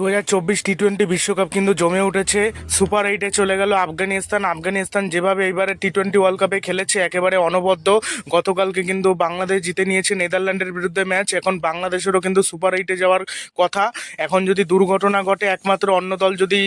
দু হাজার চব্বিশ টি টোয়েন্টি বিশ্বকাপ কিন্তু জমে উঠেছে। সুপার এইটে চলে গেল আফগানিস্তান। আফগানিস্তান যেভাবে এইবারে টি টোয়েন্টি ওয়ার্ল্ড কাপে খেলেছে, একেবারে অনবদ্য। গতকালকে কিন্তু বাংলাদেশ জিতে নিয়েছে নেদারল্যান্ডের বিরুদ্ধে ম্যাচ। এখন বাংলাদেশেরও কিন্তু সুপার এইটে যাওয়ার কথা। এখন যদি দুর্ঘটনা ঘটে, একমাত্র অন্য দল যদি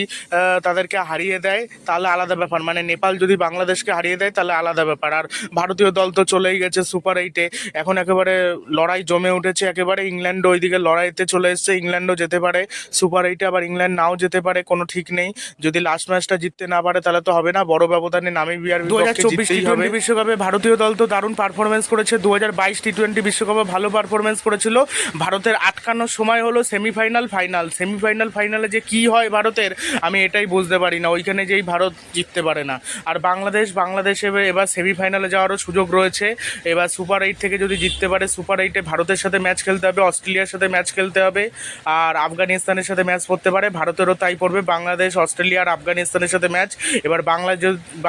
তাদেরকে হারিয়ে দেয়, তাহলে আলাদা ব্যাপার। মানে নেপাল যদি বাংলাদেশকে হারিয়ে দেয়, তাহলে আলাদা ব্যাপার। আর ভারতীয় দল তো চলেই গেছে সুপার এইটে এখন একেবারে লড়াই জমে উঠেছে, একেবারে ইংল্যান্ড ওইদিকে লড়াইতে চলে এসছে। ইংল্যান্ডও যেতে পারে সুপার এইটে আবার ইংল্যান্ড নাও যেতে পারে কোনো ঠিক নেই। যদি লাস্ট ম্যাচটা জিততে না পারে তাহলে তো হবে না। বড় ব্যবধানে নামিবিয়ার দু হাজার চব্বিশ টি টোয়েন্টি বিশ্বকাপে ভারতীয় দল তো দারুণ পারফরমেন্স করেছে। দু হাজার বাইশ টি টোয়েন্টি বিশ্বকাপে ভালো পারফরমেন্স করেছিল। ভারতের আটকানোর সময় হলো সেমিফাইনাল ফাইনাল সেমিফাইনাল ফাইনালে যে কি হয় ভারতের আমি এটাই বুঝতে পারি না। ওইখানে যেই ভারত জিততে পারে না। আর বাংলাদেশ বাংলাদেশ এবার এবার সেমিফাইনালে যাওয়ারও সুযোগ রয়েছে। এবার সুপার এইট থেকে যদি জিততে পারে সুপার এইটে ভারতের সাথে ম্যাচ খেলতে হবে অস্ট্রেলিয়ার সাথে ম্যাচ খেলতে হবে। আর আফগানিস্তানের সাথে ম্যাচ পড়তে পারে, ভারতেরও তাই পড়বে। বাংলাদেশ, অস্ট্রেলিয়া আর আফগানিস্তানের সাথে ম্যাচ এবার বাংলা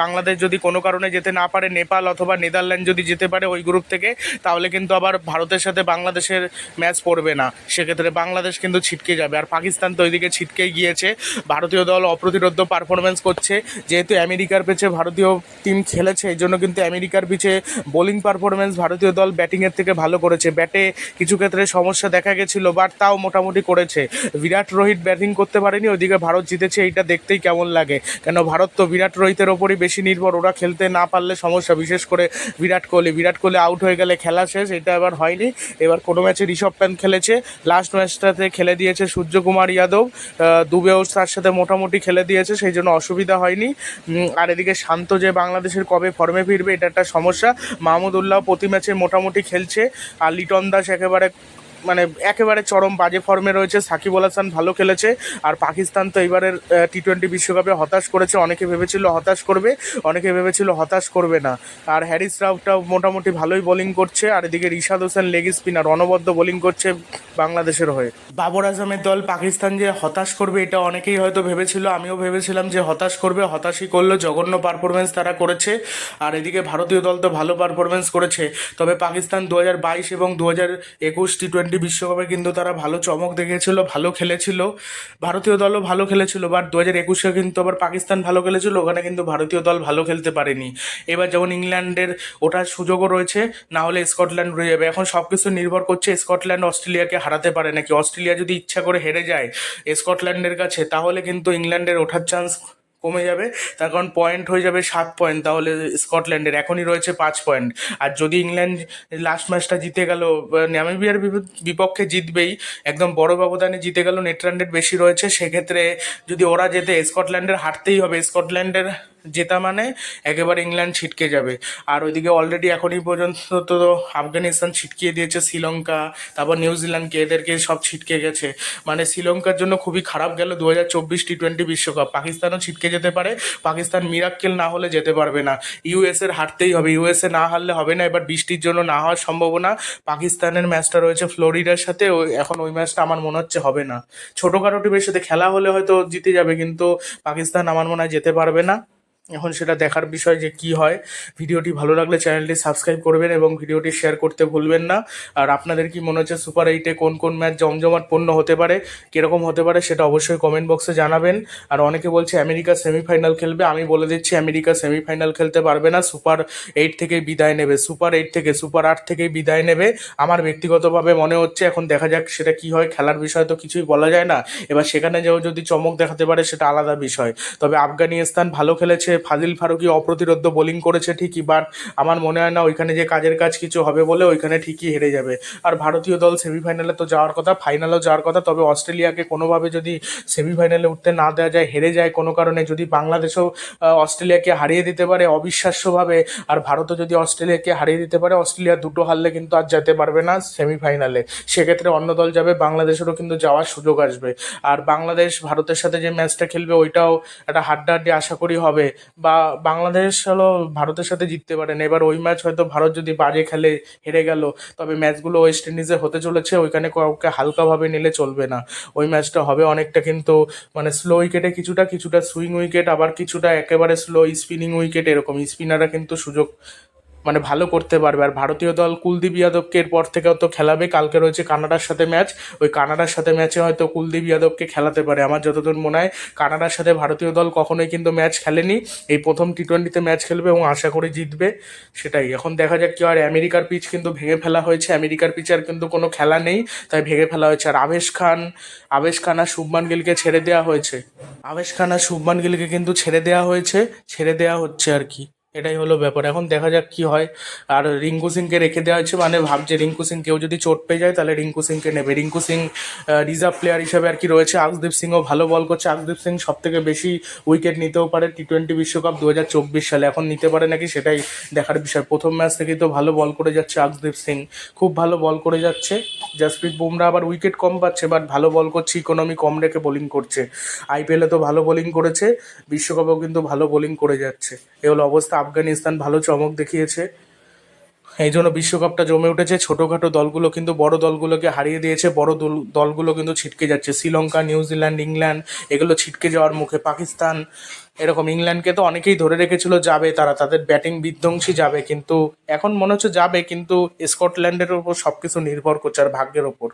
বাংলাদেশ যদি কোনো কারণে যেতে না পারে, নেপাল অথবা নেদারল্যান্ড যদি যেতে পারে ওই গ্রুপ থেকে, তাহলে কিন্তু আবার ভারতের সাথে বাংলাদেশের ম্যাচ পড়বে না। সেক্ষেত্রে বাংলাদেশ কিন্তু ছিটকে যাবে। আর পাকিস্তান তো ওইদিকে ছিটকে গিয়েছে। ভারতীয় দল অপ্রতিরোধ পারফরমেন্স করছে। যেহেতু আমেরিকার পিছে ভারতীয় টিম খেলেছে, এই জন্য কিন্তু আমেরিকার পিছে বোলিং পারফরমেন্স ভারতীয় দল ব্যাটিংয়ের থেকে ভালো করেছে। ব্যাটে কিছু ক্ষেত্রে সমস্যা দেখা গেছিল বাট তাও মোটামুটি করেছে। বিরাট রোহিত ব্যাটিং করতে পারেনি, ওইদিকে ভারত জিতেছে, এইটা দেখতেই কেমন লাগে। কেন ভারত তো বিরাট রোহিতের ওপরই বেশি নির্ভর, ওরা খেলতে না পারলে সমস্যা, বিশেষ করে বিরাট কোহলি। বিরাট কোহলি আউট হয়ে গেলে খেলা শেষ, এটা এবার হয়নি। এবার কোনো ম্যাচে ঋষভ প্যান্ট খেলেছে লাস্ট ম্যাচটাতে খেলে দিয়েছে সূর্যকুমার যাদব। দুবেও তার সাথে মোটামুটি খেলে দিয়েছে, সেই জন্য অসুবিধা হয়নি। আর এদিকে শান্ত যে বাংলাদেশের কবে ফর্মে ফিরবে, এটা একটা সমস্যা। মাহমুদুল্লাহ প্রতি ম্যাচে মোটামুটি খেলছে, আর লিটন দাস একেবারে মানে একেবারে চরম বাজে ফর্মে রয়েছে। সাকিব আল হাসান ভালো খেলেছে। আর পাকিস্তান তো এবারের টি টোয়েন্টি বিশ্বকাপে হতাশ করেছে। অনেকে ভেবেছিল হতাশ করবে, অনেকে ভেবেছিল হতাশ করবে না। আর হ্যারিস রাউটাও মোটামুটি ভালোই বোলিং করছে। আর এদিকে রিশাদ হোসেন লেগ স্পিনার অনবদ্য বোলিং করছে বাংলাদেশের হয়ে। বাবর আজমের দল পাকিস্তান যে হতাশ করবে, এটা অনেকেই হয়তো ভেবেছিল, আমিও ভেবেছিলাম যে হতাশ করবে, হতাশই করল, জঘন্য পারফরমেন্স তারা করেছে। আর এদিকে ভারতীয় দল তো ভালো পারফরমেন্স করেছে। তবে পাকিস্তান দু হাজার বাইশ এবং দু হাজার একুশ টি টোয়েন্টি বিশ্বকাপে কিন্তু তারা ভালো চমক দেখিয়েছিল, ভালো খেলেছিল। ভারতীয় দলও ভালো খেলেছিল বাট দু হাজার একুশে কিন্তু আবার পাকিস্তান ভালো খেলেছিল, ওখানে কিন্তু ভারতীয় দল ভালো খেলতে পারেনি। এবার যেমন ইংল্যান্ডের ওঠার সুযোগও রয়েছে, না হলে স্কটল্যান্ড রয়ে যাবে। এখন সব কিছু নির্ভর করছে স্কটল্যান্ড অস্ট্রেলিয়াকে হারাতে পারে নাকি? অস্ট্রেলিয়া যদি ইচ্ছা করে হেরে যায় স্কটল্যান্ডের কাছে, তাহলে কিন্তু ইংল্যান্ডের ওঠার চান্স কমে যাবে, তার কারণ পয়েন্ট হয়ে যাবে সাত পয়েন্ট তাহলে স্কটল্যান্ডের এখনই রয়েছে পাঁচ পয়েন্ট আর যদি ইংল্যান্ড লাস্ট ম্যাচটা জিতে গেল ন্যামিবিয়ার বিপক্ষে জিতবেই, একদম বড় ব্যবধানে জিতে গেল নেট রান বেশি রয়েছে, সেক্ষেত্রে যদি ওরা যেতে স্কটল্যান্ডের হারতেই হবে। স্কটল্যান্ডের জেতা মানে একেবারে ইংল্যান্ড ছিটকে যাবে। আর ওইদিকে অলরেডি এখনই পর্যন্ত তো আফগানিস্তান ছিটকিয়ে দিয়েছে, শ্রীলঙ্কা, তারপর নিউজিল্যান্ডকে এদেরকে সব ছিটকে গেছে। মানে শ্রীলঙ্কার জন্য খুবই খারাপ গেল দু হাজার চব্বিশ টি টোয়েন্টি বিশ্বকাপ। পাকিস্তানও ছিটকে যেতে পারে, পাকিস্তান মিরাক্কেল না হলে যেতে পারবে না। ইউএসের হারতেই হবে ইউএসএ না হারলে হবে না, এবার বৃষ্টির জন্য না হওয়ার সম্ভাবনা। পাকিস্তানের ম্যাচটা রয়েছে ফ্লোরিডার সাথে ওই এখন ওই ম্যাচটা আমার মনে হচ্ছে হবে না। ছোটোখাটো টিমের সাথে খেলা হলে হয়তো জিতে যাবে, কিন্তু পাকিস্তান আমার মনে হয় যেতে পারবে না। এখন সেটা দেখার বিষয় যে কি হয়। ভিডিওটি ভালো লাগলে চ্যানেলটি সাবস্ক্রাইব করবেন এবং ভিডিওটি শেয়ার করতে ভুলবেন না। আর আপনাদের কি মনে হচ্ছে সুপার এইটে কোন কোন ম্যাচ জমজমাট পূর্ণ হতে পারে, কীরকম হতে পারে সেটা অবশ্যই কমেন্ট বক্সে জানাবেন। আর অনেকে বলছে আমেরিকা সেমিফাইনাল খেলবে, আমি বলে দিচ্ছি আমেরিকা সেমিফাইনাল খেলতে পারবে না, সুপার এইট থেকেই বিদায় নেবে, সুপার এইট থেকে সুপার আট থেকেই বিদায় নেবে। আমার ব্যক্তিগতভাবে মনে হচ্ছে, এখন দেখা যাক সেটা কি হয়, খেলার বিষয় তো কিছুই বলা যায় না। এবার সেখানে যেও যদি চমক দেখাতে পারে, সেটা আলাদা বিষয়। তবে আফগানিস্তান ভালো খেলেছে ফাজিল ফারুকি অপ্রতিরোধ বোলিং করেছে ঠিকই বাট আমার মনে হয় না ওইখানে যে কাজের কাজ কিছু হবে বলে ওইখানে ঠিকই হেরে যাবে। আর ভারতীয় দল সেমিফাইনালে তো যাওয়ার কথা ফাইনালেও যাওয়ার কথা, তবে অস্ট্রেলিয়াকে কোনোভাবে যদি সেমিফাইনালে উঠতে না দেওয়া যায়, হেরে যায় কোনো কারণে, যদি বাংলাদেশও অস্ট্রেলিয়াকে হারিয়ে দিতে পারে অবিশ্বাস্যভাবে, আর ভারতও যদি অস্ট্রেলিয়াকে হারিয়ে দিতে পারে, অস্ট্রেলিয়া দুটো হারলে কিন্তু আর যেতে পারবে না সেমিফাইনালে সেক্ষেত্রে অন্য দল যাবে, বাংলাদেশেরও কিন্তু যাওয়ার সুযোগ আসবে। আর বাংলাদেশ ভারতের সাথে যে ম্যাচটা খেলবে, ওইটাও একটা হাড্ডাহাড্ডি আশা করি হবে। বা বাংলাদেশ হলো ভারতের সাথে জিততে পারে এবার ওই ম্যাচ হয়তো ভারত যদি বাজে খেলে, হেরে গেল, তবে ম্যাচগুলো ওয়েস্ট ইন্ডিজে হতে চলেছে, ওইখানে কাউকে হালকাভাবে নিলে চলবে না। ওই ম্যাচটা হবে অনেকটা কিন্তু মানে স্লো উইকেটে কিছুটা কিছুটা সুইং উইকেট আবার কিছুটা একেবারে স্লো স্পিনিং উইকেট এরকম। স্পিনাররা কিন্তু সুযোগ মানে ভালো করতে পারবে। আর ভারতীয় দল কুলদীপ যাদবকে এরপর থেকেও তো খেলাবে। কালকে রয়েছে কানাডার সাথে ম্যাচ। ওই কানাডার সাথে ম্যাচে হয়তো কুলদীপ যাদবকে খেলাতে পারে। আমার যতদূর মনে হয়, কানাডার সাথে ভারতীয় দল কখনোই কিন্তু ম্যাচ খেলেনি। এই প্রথম টি টোয়েন্টিতে ম্যাচ খেলবে এবং আশা করি জিতবে। সেটাই। এখন দেখা যাক কি আর আমেরিকার পিচ কিন্তু ভেঙে ফেলা হয়েছে। আমেরিকার পিচে আর কিন্তু কোনো খেলা নেই, তাই ভেঙে ফেলা হয়েছে। আর আবেশ খান আবেশ খান আর শুভমান গিলকে ছেড়ে দেওয়া হয়েছে। আবেশ খান আর শুভমান গিলকে কিন্তু ছেড়ে দেওয়া হয়েছে। ছেড়ে দেওয়া হচ্ছে আর কি। এটাই হলো ব্যাপার। এখন দেখা যাক কি হয়। আর রিঙ্কু সিংকে রেখে দেওয়া হয়েছে মানে ভাবছে রিঙ্কু সিং কেউ যদি চোট পেয়ে যায় তাহলে রিঙ্কু সিংকে নেবে। রিঙ্কু সিং রিজার্ভ প্লেয়ার হিসেবে আর কি রয়েছে। আকসদীপ সিংও ভালো বল করছে। আকদীপ সিং সব থেকে বেশি উইকেট নিতেও পারে টি টোয়েন্টি বিশ্বকাপ দু হাজার চব্বিশ সালে। এখন নিতে পারে নাকি সেটাই দেখার বিষয়। প্রথম ম্যাচ থেকেই তো ভালো বল করে যাচ্ছে আকদীপ সিং। খুব ভালো বল করে যাচ্ছে। জাসপ্রীত বুমরা আবার উইকেট কম পাচ্ছে বাট ভালো বল করছে ইকোনমি কম রেখে বোলিং করছে। আইপিএলে তো ভালো বোলিং করেছে, বিশ্বকাপেও কিন্তু ভালো বোলিং করে যাচ্ছে। এ হলো অবস্থা। আফগানিস্তান ভালো চমক দেখিয়েছে। এই জন্য বিশ্বকাপটা জমে উঠেছে। ছোটোখাটো দলগুলো কিন্তু বড় দলগুলোকে হারিয়ে দিয়েছে। বড় দল, দলগুলো কিন্তু ছিটকে যাচ্ছে। শ্রীলঙ্কা নিউজিল্যান্ড ইংল্যান্ড, এগুলো ছিটকে যাওয়ার মুখে পাকিস্তান, এরকম ইংল্যান্ডকে তো অনেকেই ধরে রেখেছিল যাবে, তারা তাদের ব্যাটিং বিধ্বংসী যাবে। কিন্তু এখন মনে হচ্ছে যাবে, কিন্তু স্কটল্যান্ডের উপর সব কিছু নির্ভর করছে আর ভাগ্যের ওপর